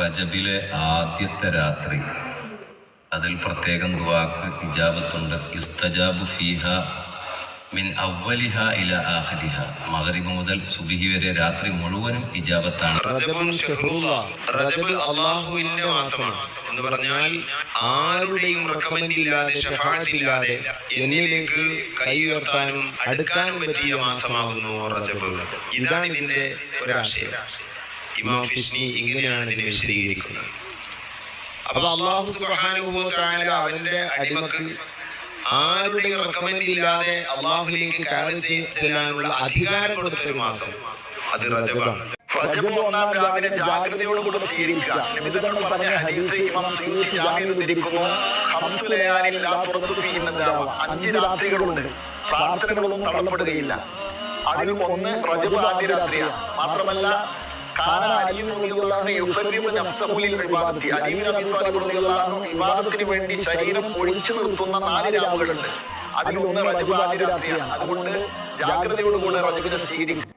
റജബിലെ ആദ്യത്തെ രാത്രി. അതിൽ പ്രത്യേകം ദുവാക്ക് ഇജാബത്തുണ്ട്. യുസ്തജാബു ഫീഹ മിൻ അവലിഹ ഇല ആഖിരിഹ. മഗ്രിബ് മുതൽ സുബിഹി വരെ രാത്രി മുഴുവനും ഇജാബത്താണ്. അള്ളാഹുവിന്റെ മാസമാണ്. എന്ന് പറഞ്ഞാൽ ആരുടെയും റെക്കമെൻഡ് ഇല്ലാതെ ഇല്ലാതെ എന്നിലേക്ക് കൈ ഉയർത്താനും അടുക്കാനും പറ്റിയ മാസമാകുന്നു റജബ്. ഇതാണ് ഇതിന്റെ ഒരാശയം. ഇമാം ഫിസ്നി ഇങ്ങനെയാണ് ഇതിനെ വിശദീകരിക്കുന്നത്. അപ്പൊ അള്ളാഹു സുബ്ഹാനഹു വ തആല അവന്റെ അടിമക്ക് ആരുടെയും റെക്കമെന്റ് ഇല്ലാതെ അള്ളാഹുലേക്ക് കയറി ചെല്ലാനുള്ള അധികാരം കൊടുത്ത ഒരു മാസം. അത് റജബാണ്. റജബ് ഒന്നാം രാവിലെ ജാഗ്രതയോടുകൂടി സ്വീകരിക്കുക. നിമിതങ്ങൾ പറഞ്ഞ ഹദീസ് ഇമാം സുയൂത്തി ജാമ്യം ഉദ്ധരിക്കുന്നു അഞ്ച് രാത്രികളുണ്ട്. പ്രാർത്ഥനകളൊന്നും തള്ളപ്പെടുകയില്ല. അതിൽ ഒന്ന് റജബ് ആദ്യ രാത്രിയാണ്. മാത്രമല്ല കാന അലിയു റളിയല്ലാഹു യുസല്ലിമു നഫ്സഹു ലിൽ ഇബാദത്തി അലി ബിൻ അബീ താലിബ് റളിയല്ലാഹു ഇബാദത്തിന് വേണ്ടി ശരീരം ഒഴിച്ചു നിർത്തുന്ന നാല് രാവുകളുണ്ട്. അതിൽ ഒന്ന് റജബ് ആദ്യ രാത്രിയാണ്. അതുകൊണ്ട് ജാഗ്രതയോടുകൂടെ റജബിനെ സ്വീകരിക്കും.